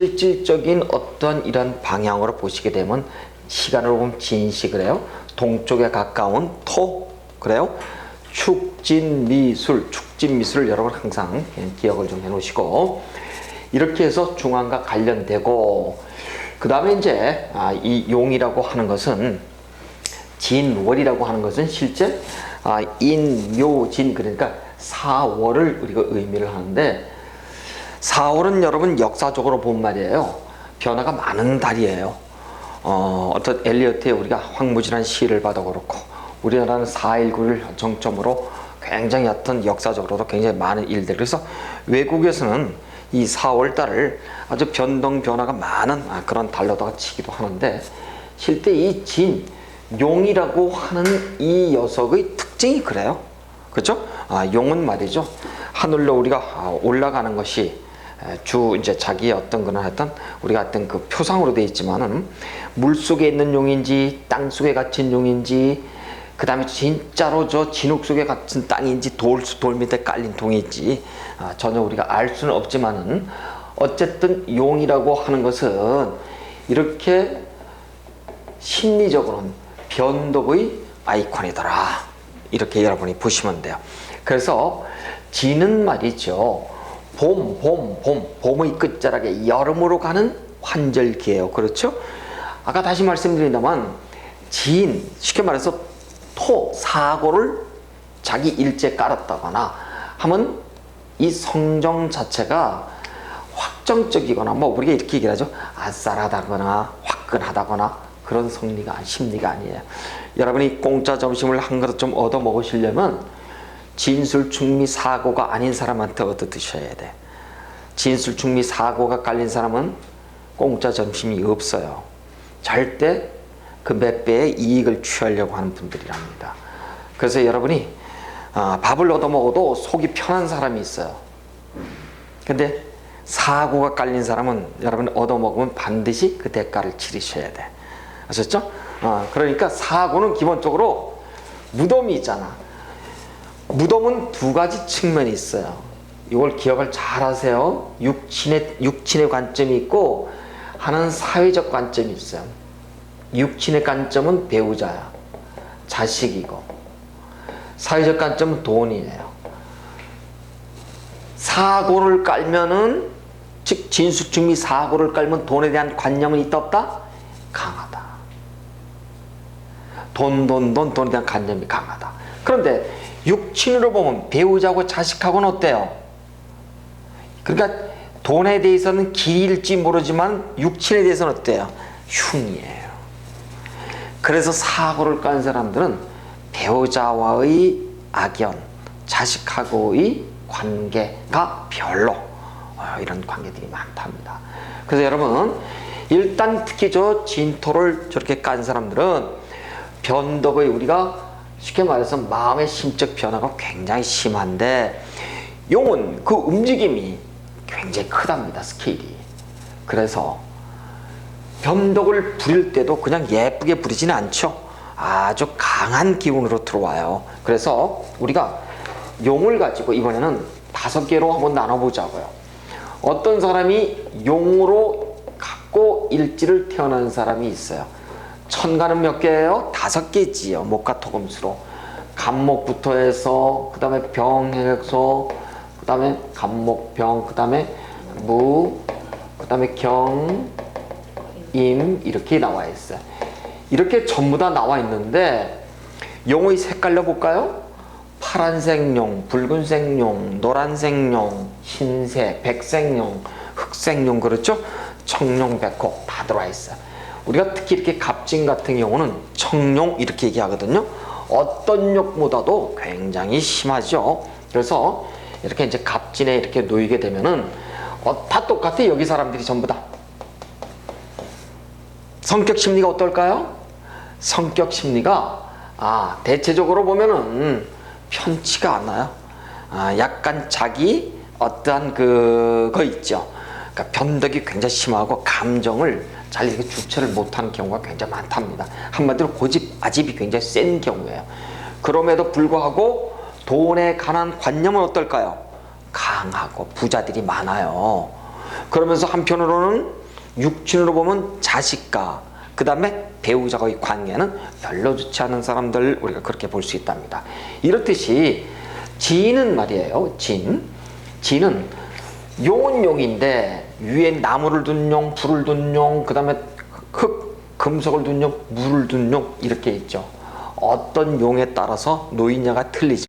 실질적인 어떤 이런 방향으로 보시게 되면 시간으로 보면 진시 그래요. 동쪽에 가까운 토 그래요. 축진미술, 축진미술을 여러분 항상 기억을 좀 해놓으시고 이렇게 해서 중앙과 관련되고 그 다음에 이제 아, 이 용이라고 하는 것은 진월이라고 하는 것은 실제 아, 인묘진 그러니까 사월을 우리가 의미를 하는데 사월은 여러분 역사적으로 본 말이에요. 변화가 많은 달이에요. 어, 어떤 엘리어트의 우리가 황무진한 시를 봐도 그렇고 우리나라는 4.19를 정점으로 굉장히 어떤 역사적으로도 굉장히 많은 일들 그래서 외국에서는 이 4월 달을 아주 변동 변화가 많은 아, 그런 달로다가 치기도 하는데 실제 이 진, 용이라고 하는 이 녀석의 특징이 그래요. 그렇죠? 아, 용은 말이죠. 하늘로 우리가 아, 올라가는 것이 에, 주 이제 자기의 어떤 그런 하여튼 우리가 어떤 그 표상으로 되어 있지만은 물 속에 있는 용인지 땅 속에 갇힌 용인지 그 다음에 진짜로 저 진흙 속에 갇힌 땅인지 돌, 돌 밑에 깔린 동인지 아, 전혀 우리가 알 수는 없지만은 어쨌든 용이라고 하는 것은 이렇게 심리적으로는 변덕의 아이콘이더라. 이렇게 여러분이 보시면 돼요. 그래서 지는 말이죠. 봄, 봄, 봄, 봄의 끝자락에 여름으로 가는 환절기예요. 그렇죠? 아까 다시 말씀드린다면 지인, 쉽게 말해서 토, 사고를 자기 일제 깔았다거나 하면 이 성정 자체가 확정적이거나 뭐 우리가 이렇게 얘기를 하죠. 아싸라다거나 화끈하다거나 그런 성리가 심리가 아니에요. 여러분이 공짜 점심을 한 그릇 좀 얻어 먹으시려면 진술 충미 사고가 아닌 사람한테 얻어 드셔야 돼. 진술 충미 사고가 깔린 사람은 공짜 점심이 없어요. 절대 그 몇 배의 이익을 취하려고 하는 분들이랍니다. 그래서 여러분이 아, 밥을 얻어 먹어도 속이 편한 사람이 있어요. 근데 사고가 깔린 사람은 여러분 얻어 먹으면 반드시 그 대가를 치르셔야 돼. 아셨죠? 어, 그러니까 사고는 기본적으로 무덤이 있잖아. 무덤은 두 가지 측면이 있어요. 이걸 기억을 잘 하세요. 육친의, 육친의 관점이 있고, 하나는 사회적 관점이 있어요. 육친의 관점은 배우자야. 자식이고. 사회적 관점은 돈이에요. 사고를 깔면은, 즉, 진술중미 사고를 깔면 돈에 대한 관념은 있다 없다? 강하다. 돈, 돈, 돈, 돈에 대한 관념이 강하다. 그런데 육친으로 보면 배우자고 자식하고는 어때요? 그러니까 돈에 대해서는 길일지 모르지만 육친에 대해서는 어때요? 흉이에요. 그래서 사고를 깐 사람들은 배우자와의 악연, 자식하고의 관계가 별로 어, 이런 관계들이 많답니다. 그래서 여러분 일단 특히 저 진토를 저렇게 깐 사람들은 변덕의 우리가 쉽게 말해서 마음의 심적 변화가 굉장히 심한데 용은 그 움직임이 굉장히 크답니다 스케일이. 그래서 변덕을 부릴 때도 그냥 예쁘게 부리지는 않죠. 아주 강한 기운으로 들어와요. 그래서 우리가 용을 가지고 이번에는 다섯 개로 한번 나눠보자고요. 어떤 사람이 용으로 갖고 일지를 태어난 사람이 있어요 천간은 몇 개예요? 다섯 개지요. 목과 토금수로. 간목부터 해서 그 다음에 병해서 그 다음에 간목 병 그 다음에 무, 그 다음에 경, 임 이렇게 나와 있어요. 이렇게 전부 다 나와 있는데 용의 색깔로 볼까요? 파란색 용, 붉은색 용, 노란색 용, 흰색, 백색 용, 흑색 용 그렇죠? 청룡, 백호 다 들어와 있어요. 우리가 특히 이렇게 갑진 같은 경우는 청룡 이렇게 얘기하거든요. 어떤 욕보다도 굉장히 심하죠. 그래서 이렇게 이제 갑진에 이렇게 놓이게 되면은 어, 다 똑같아 여기 사람들이 전부 다. 성격 심리가 어떨까요? 성격 심리가 아 대체적으로 보면은 편치가 않아요. 아 약간 자기 어떠한 그거 있죠. 그러니까 변덕이 굉장히 심하고 감정을 잘 이렇게 주체를 못하는 경우가 굉장히 많답니다. 한마디로 고집, 아집이 굉장히 센 경우예요. 그럼에도 불구하고 돈에 관한 관념은 어떨까요? 강하고 부자들이 많아요. 그러면서 한편으로는 육친으로 보면 자식과 그 다음에 배우자와의 관계는 별로 좋지 않은 사람들 우리가 그렇게 볼 수 있답니다. 이렇듯이 진은 말이에요. 진. 진은 용은 용인데 위에 나무를 둔 용, 불을 둔 용, 그 다음에 흙, 금속을 둔 용, 물을 둔 용 이렇게 있죠. 어떤 용에 따라서 노이냐가 틀리지.